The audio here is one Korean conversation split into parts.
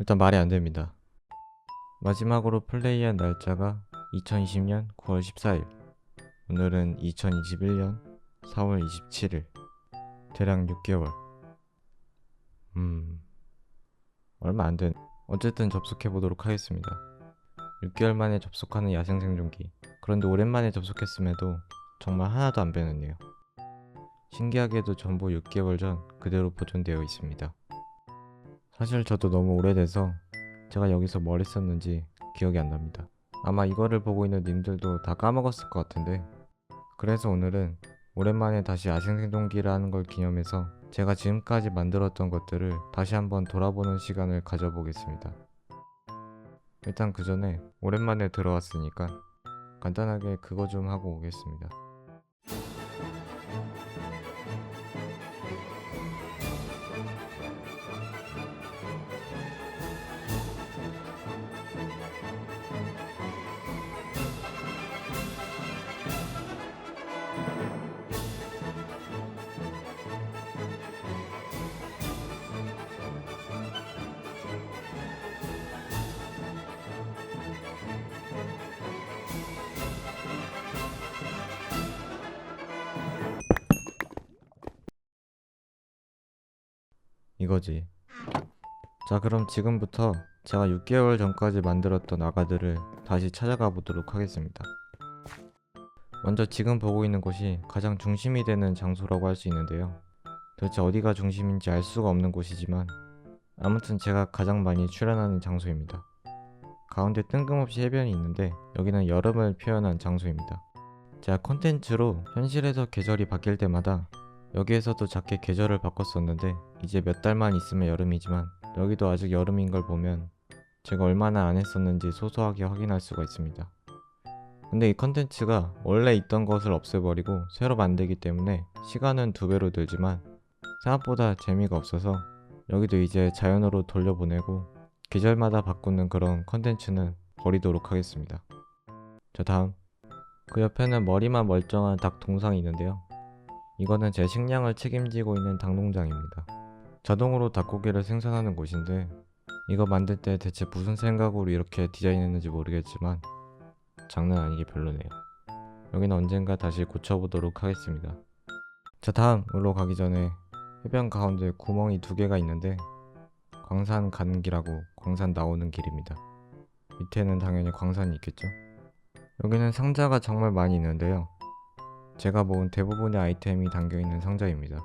일단 말이 안 됩니다. 마지막으로 플레이한 날짜가 2020년 9월 14일. 오늘은 2021년 4월 27일. 대략 6개월. 음. 얼마 안 된. 어쨌든 접속해 보도록 하겠습니다. 6개월 만에 접속하는 야생 생존기. 그런데 오랜만에 접속했음에도 정말 하나도 안 변했네요. 신기하게도 전부 6개월 전 그대로 보존되어 있습니다. 사실 저도 너무 오래돼서 제가 여기서 뭘 했었는지 기억이 안 납니다. 아마 이거를 보고 있는 님들도 다 까먹었을 것 같은데 그래서 오늘은 오랜만에 다시 야생생존기를 하는 걸 기념해서 제가 지금까지 만들었던 것들을 다시 한번 돌아보는 시간을 가져보겠습니다. 일단 그 전에 오랜만에 들어왔으니까 간단하게 그거 좀 하고 오겠습니다. 이거지. 자, 그럼 지금부터 제가 6개월 전까지 만들었던 아가들을 다시 찾아가 보도록 하겠습니다. 먼저 지금 보고 있는 곳이 가장 중심이 되는 장소라고 할 수 있는데요. 도대체 어디가 중심인지 알 수가 없는 곳이지만 아무튼 제가 가장 많이 출연하는 장소입니다. 가운데 뜬금없이 해변이 있는데 여기는 여름을 표현한 장소입니다. 제가 콘텐츠로 현실에서 계절이 바뀔 때마다 여기에서도 작게 계절을 바꿨었는데 이제 몇 달만 있으면 여름이지만 여기도 아직 여름인 걸 보면 제가 얼마나 안 했었는지 소소하게 확인할 수가 있습니다. 근데 이 컨텐츠가 원래 있던 것을 없애버리고 새로 만들기 때문에 시간은 두 배로 들지만 생각보다 재미가 없어서 여기도 이제 자연으로 돌려보내고 계절마다 바꾸는 그런 컨텐츠는 버리도록 하겠습니다. 자 다음 그 옆에는 머리만 멀쩡한 닭 동상이 있는데요. 이거는 제 식량을 책임지고 있는 닭농장입니다. 자동으로 닭고기를 생산하는 곳인데 이거 만들 때 대체 무슨 생각으로 이렇게 디자인했는지 모르겠지만 장난 아니게 별로네요. 여기는 언젠가 다시 고쳐보도록 하겠습니다. 자 다음으로 가기 전에 해변 가운데 구멍이 두 개가 있는데 광산 가는 길하고 광산 나오는 길입니다. 밑에는 당연히 광산이 있겠죠. 여기는 상자가 정말 많이 있는데요. 제가 모은 대부분의 아이템이 담겨있는 상자입니다.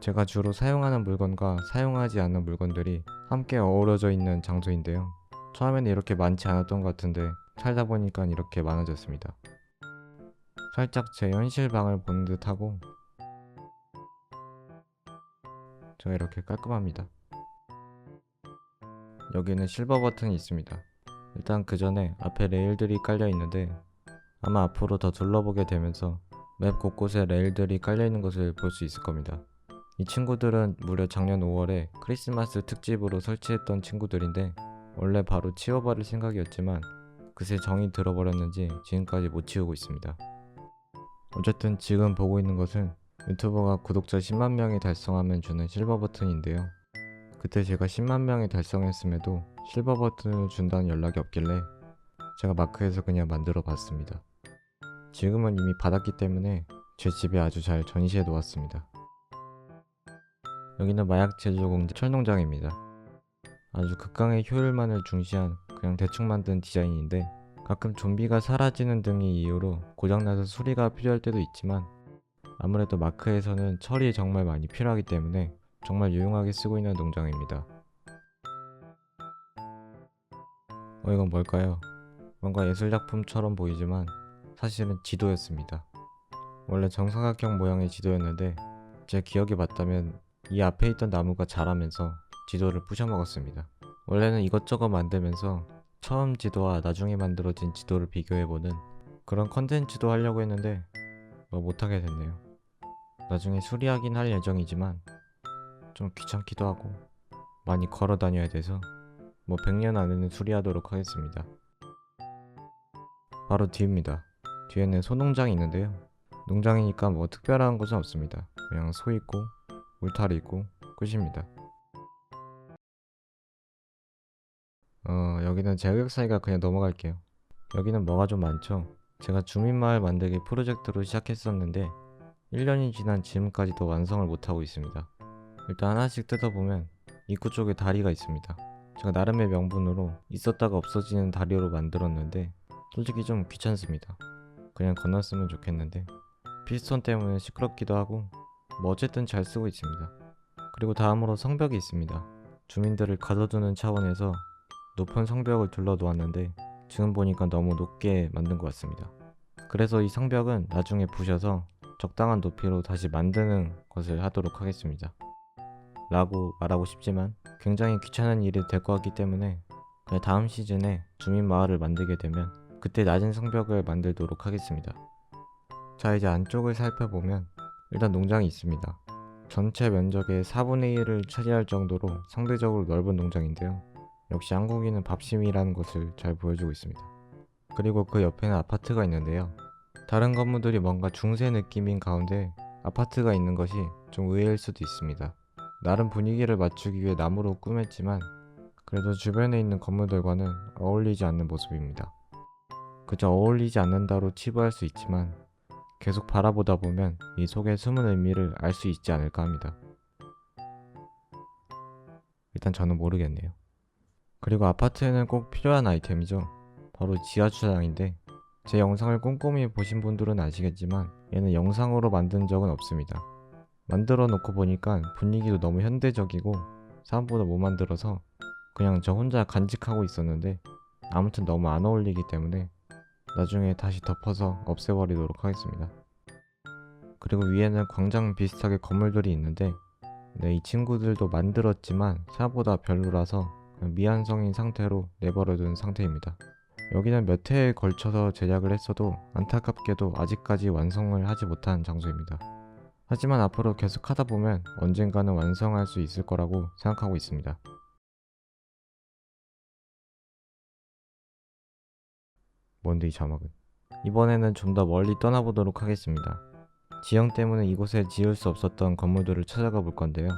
제가 주로 사용하는 물건과 사용하지 않는 물건들이 함께 어우러져 있는 장소인데요. 처음에는 이렇게 많지 않았던 것 같은데 살다 보니까 이렇게 많아졌습니다. 살짝 제 현실 방을 보는 듯 하고 제가 이렇게 깔끔합니다. 여기는 실버 버튼이 있습니다. 일단 그 전에 앞에 레일들이 깔려 있는데 아마 앞으로 더 둘러보게 되면서 맵 곳곳에 레일들이 깔려있는 것을 볼 수 있을 겁니다. 이 친구들은 무려 작년 5월에 크리스마스 특집으로 설치했던 친구들인데 원래 바로 치워버릴 생각이었지만 그새 정이 들어버렸는지 지금까지 못 치우고 있습니다. 어쨌든 지금 보고 있는 것은 유튜버가 구독자 10만 명이 달성하면 주는 실버 버튼인데요. 그때 제가 10만 명이 달성했음에도 실버 버튼을 준다는 연락이 없길래 제가 마크에서 그냥 만들어 봤습니다. 지금은 이미 받았기 때문에 제 집에 아주 잘 전시해 놓았습니다. 여기는 마약 제조 공장 철농장입니다. 아주 극강의 효율만을 중시한 그냥 대충 만든 디자인인데 가끔 좀비가 사라지는 등의 이유로 고장나서 수리가 필요할 때도 있지만 아무래도 마크에서는 철이 정말 많이 필요하기 때문에 정말 유용하게 쓰고 있는 농장입니다. 어 이건 뭘까요? 뭔가 예술작품처럼 보이지만 사실은 지도였습니다. 원래 정사각형 모양의 지도였는데 제 기억이 맞다면 이 앞에 있던 나무가 자라면서 지도를 부셔먹었습니다. 원래는 이것저것 만들면서 처음 지도와 나중에 만들어진 지도를 비교해보는 그런 컨텐츠도 하려고 했는데 뭐 못하게 됐네요. 나중에 수리하긴 할 예정이지만 좀 귀찮기도 하고 많이 걸어 다녀야 돼서 뭐 100년 안에는 수리하도록 하겠습니다. 바로 뒤입니다. 뒤에는 소농장이 있는데요. 농장이니까 뭐 특별한 것은 없습니다. 그냥 소 있고 울타리 있고 끝입니다. 어 여기는 제 흑역사니까 그냥 넘어갈게요. 여기는 뭐가 좀 많죠. 제가 주민마을 만들기 프로젝트로 시작했었는데 1년이 지난 지금까지도 완성을 못하고 있습니다. 일단 하나씩 뜯어보면 입구 쪽에 다리가 있습니다. 제가 나름의 명분으로 있었다가 없어지는 다리로 만들었는데 솔직히 좀 귀찮습니다. 그냥 건넜으면 좋겠는데 피스톤 때문에 시끄럽기도 하고 뭐 어쨌든 잘 쓰고 있습니다. 그리고 다음으로 성벽이 있습니다. 주민들을 가둬두는 차원에서 높은 성벽을 둘러 놓았는데 지금 보니까 너무 높게 만든 것 같습니다. 그래서 이 성벽은 나중에 부셔서 적당한 높이로 다시 만드는 것을 하도록 하겠습니다. 라고 말하고 싶지만 굉장히 귀찮은 일이 될 것 같기 때문에 그냥 다음 시즌에 주민 마을을 만들게 되면 그때 낮은 성벽을 만들도록 하겠습니다. 자 이제 안쪽을 살펴보면 일단 농장이 있습니다. 전체 면적의 4분의 1을 차지할 정도로 상대적으로 넓은 농장인데요. 역시 한국인은 밥심이라는 것을 잘 보여주고 있습니다. 그리고 그 옆에는 아파트가 있는데요. 다른 건물들이 뭔가 중세 느낌인 가운데 아파트가 있는 것이 좀 의외일 수도 있습니다. 나름 분위기를 맞추기 위해 나무로 꾸몄지만 그래도 주변에 있는 건물들과는 어울리지 않는 모습입니다. 그저 어울리지 않는다로 치부할 수 있지만 계속 바라보다 보면 이 속에 숨은 의미를 알 수 있지 않을까 합니다. 일단 저는 모르겠네요. 그리고 아파트에는 꼭 필요한 아이템이죠. 바로 지하 주차장인데 제 영상을 꼼꼼히 보신 분들은 아시겠지만 얘는 영상으로 만든 적은 없습니다. 만들어 놓고 보니까 분위기도 너무 현대적이고 사람보다 못 만들어서 그냥 저 혼자 간직하고 있었는데 아무튼 너무 안 어울리기 때문에 나중에 다시 덮어서 없애버리도록 하겠습니다. 그리고 위에는 광장 비슷하게 건물들이 있는데 네, 이 친구들도 만들었지만 생각보다 별로라서 미완성인 상태로 내버려둔 상태입니다. 여기는 몇 회에 걸쳐서 제작을 했어도 안타깝게도 아직까지 완성을 하지 못한 장소입니다. 하지만 앞으로 계속 하다 보면 언젠가는 완성할 수 있을 거라고 생각하고 있습니다. 뭔데 이 자막은? 이번에는 좀 더 멀리 떠나보도록 하겠습니다. 지형 때문에 이곳에 지을 수 없었던 건물들을 찾아가 볼 건데요.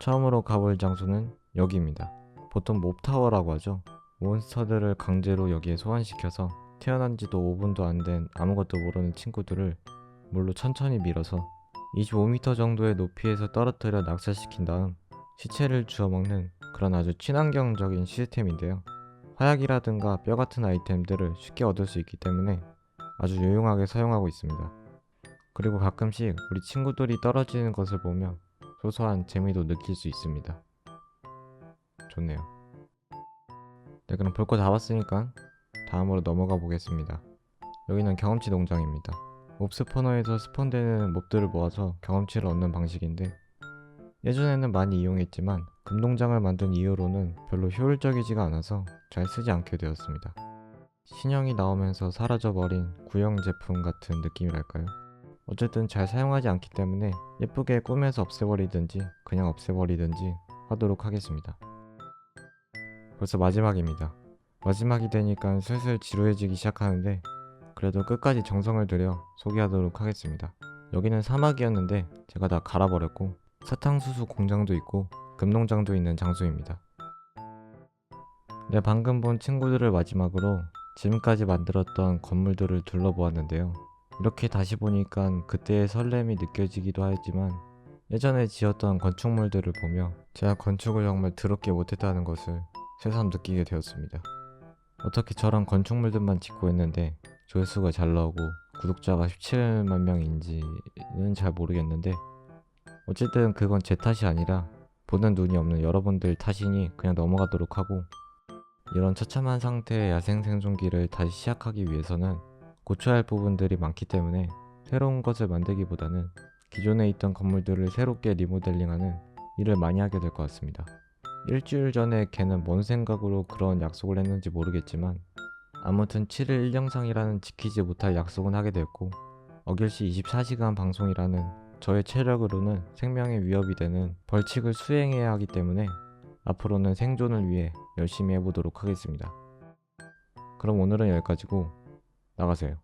처음으로 가볼 장소는 여기입니다. 보통 몹타워라고 하죠. 몬스터들을 강제로 여기에 소환시켜서 태어난 지도 5분도 안 된 아무것도 모르는 친구들을 물로 천천히 밀어서 25m 정도의 높이에서 떨어뜨려 낙사시킨 다음 시체를 주워 먹는 그런 아주 친환경적인 시스템인데요. 화약이라든가 뼈 같은 아이템들을 쉽게 얻을 수 있기 때문에 아주 유용하게 사용하고 있습니다. 그리고 가끔씩 우리 친구들이 떨어지는 것을 보며 소소한 재미도 느낄 수 있습니다. 좋네요. 네, 그럼 볼 거 다 봤으니까 다음으로 넘어가 보겠습니다. 여기는 경험치 농장입니다. 몹 스포너에서 스폰되는 몹들을 모아서 경험치를 얻는 방식인데 예전에는 많이 이용했지만 금농장을 만든 이후로는 별로 효율적이지가 않아서 잘 쓰지 않게 되었습니다. 신형이 나오면서 사라져버린 구형 제품 같은 느낌이랄까요? 어쨌든 잘 사용하지 않기 때문에 예쁘게 꾸며서 없애버리든지 그냥 없애버리든지 하도록 하겠습니다. 벌써 마지막입니다. 마지막이 되니까 슬슬 지루해지기 시작하는데 그래도 끝까지 정성을 들여 소개하도록 하겠습니다. 여기는 사막이었는데 제가 다 갈아버렸고 사탕수수 공장도 있고 금농장도 있는 장소입니다. 네, 방금 본 친구들을 마지막으로 지금까지 만들었던 건물들을 둘러보았는데요. 이렇게 다시 보니까 그때의 설렘이 느껴지기도 하지만 예전에 지었던 건축물들을 보며 제가 건축을 정말 더럽게 못했다는 것을 새삼 느끼게 되었습니다. 어떻게 저런 건축물들만 짓고 있는데 조회수가 잘 나오고 구독자가 17만 명인지는 잘 모르겠는데 어쨌든 그건 제 탓이 아니라 보는 눈이 없는 여러분들 탓이니 그냥 넘어가도록 하고 이런 처참한 상태의 야생 생존기를 다시 시작하기 위해서는 고쳐야 할 부분들이 많기 때문에 새로운 것을 만들기보다는 기존에 있던 건물들을 새롭게 리모델링하는 일을 많이 하게 될 것 같습니다. 일주일 전에 걔는 뭔 생각으로 그런 약속을 했는지 모르겠지만 아무튼 7일 1영상이라는 지키지 못할 약속은 하게 됐고 어길시 24시간 방송이라는 저의 체력으로는 생명의 위협이 되는 벌칙을 수행해야 하기 때문에 앞으로는 생존을 위해 열심히 해보도록 하겠습니다. 그럼 오늘은 여기까지고 나가세요.